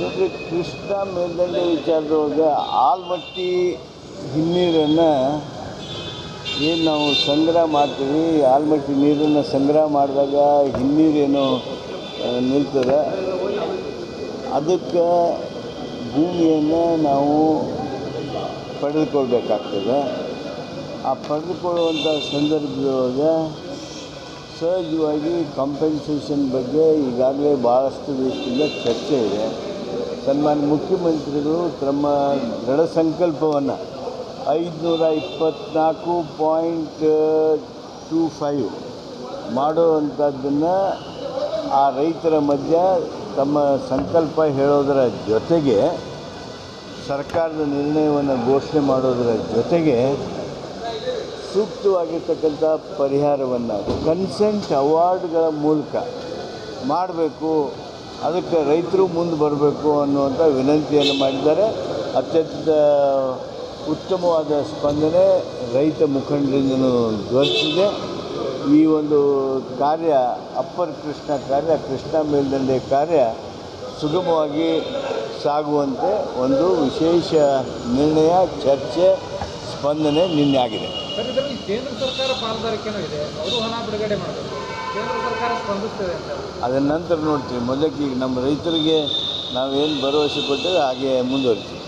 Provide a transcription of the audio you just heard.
ನೋಡ್ರಿ ಕೃಷ್ಣ ಮೇಲ್ದಂಡೆ ವಿಚಾರದೊಳಗೆ ಆಲ್ಮಟ್ಟಿ ಹಿನ್ನೀರನ್ನು ಏನು ನಾವು ಸಂಗ್ರಹ ಮಾಡ್ತೀವಿ, ಆಲ್ಮಟ್ಟಿ ನೀರನ್ನು ಸಂಗ್ರಹ ಮಾಡಿದಾಗ ಹಿನ್ನೀರೇನು ನಿಲ್ತದೆ. ಅದಕ್ಕೆ ಭೂಮಿಯನ್ನು ನಾವು ಪಡೆದುಕೊಳ್ಬೇಕಾಗ್ತದೆ. ಆ ಪಡೆದುಕೊಳ್ಳುವಂಥ ಸಂದರ್ಭದೊಳಗೆ ಸಹಜವಾಗಿ ಕಾಂಪೆನ್ಸೇಷನ್ ಬಗ್ಗೆ ಈಗಾಗಲೇ ಭಾಳಷ್ಟು ದೇಶದಿಂದ ಚರ್ಚೆ ಇದೆ. ಸನ್ಮಾನ್ಯ ಮುಖ್ಯಮಂತ್ರಿಗಳು ತಮ್ಮ ದೃಢ ಸಂಕಲ್ಪವನ್ನು ಐದುನೂರ ಇಪ್ಪತ್ತ್ನಾಲ್ಕು ಪಾಯಿಂಟ್ ಟೂ ಫೈವ್ ಮಾಡುವಂಥದ್ದನ್ನು ಆ ರೈತರ ಮಧ್ಯ ತಮ್ಮ ಸಂಕಲ್ಪ ಹೇಳೋದರ ಜೊತೆಗೆ ಸರ್ಕಾರದ ನಿರ್ಣಯವನ್ನು ಘೋಷಣೆ ಮಾಡೋದರ ಜೊತೆಗೆ ಸೂಕ್ತವಾಗಿರ್ತಕ್ಕಂಥ ಪರಿಹಾರವನ್ನು ಕನ್ಸೆಂಟ್ ಅವಾರ್ಡ್ಗಳ ಮೂಲಕ ಮಾಡಬೇಕು ಅದಕ್ಕೆ ರೈತರು ಮುಂದೆ ಬರಬೇಕು ಅನ್ನುವಂಥ ವಿನಂತಿಯನ್ನು ಮಾಡಿದ್ದಾರೆ. ಅತ್ಯಂತ ಉತ್ತಮವಾದ ಸ್ಪಂದನೆ ರೈತ ಮುಖಂಡರಿಂದನೂ ದೊರೆತಿದೆ ಈ ಒಂದು ಕಾರ್ಯ ಅಪ್ಪರ್ ಕೃಷ್ಣ ಕಾರ್ಯ, ಕೃಷ್ಣ ಮೇಲ್ದಂಡೆ ಕಾರ್ಯ ಸುಗಮವಾಗಿ ಸಾಗುವಂತೆ ಒಂದು ವಿಶೇಷ ನಿರ್ಣಯ, ಚರ್ಚೆ, ಸ್ಪಂದನೆ ನಿನ್ನೆ ಆಗಿದೆ. ಸರ್, ಇದರಲ್ಲಿ ಕೇಂದ್ರ ಸರ್ಕಾರ ಪಾಲ್ದಾರಿಕೆನೂ ಇದೆ. ಅವರು ಹಣ ಬಿಡುಗಡೆ ಮಾಡಬೇಕು ಕೇಂದ್ರ ಸರ್ಕಾರ ಸ್ಪಂದಿಸ್ತದೆ ಅಂತ. ಅದರ ನಂತರ ನೋಡ್ತೀವಿ. ಮೊದಲಿಗೆ ಈಗ ನಮ್ಮ ರೈತರಿಗೆ ನಾವೇನು ಭರವಸೆ ಕೊಟ್ಟೇವೆ ಹಾಗೆ ಮುಂದುವರಿತೀವಿ.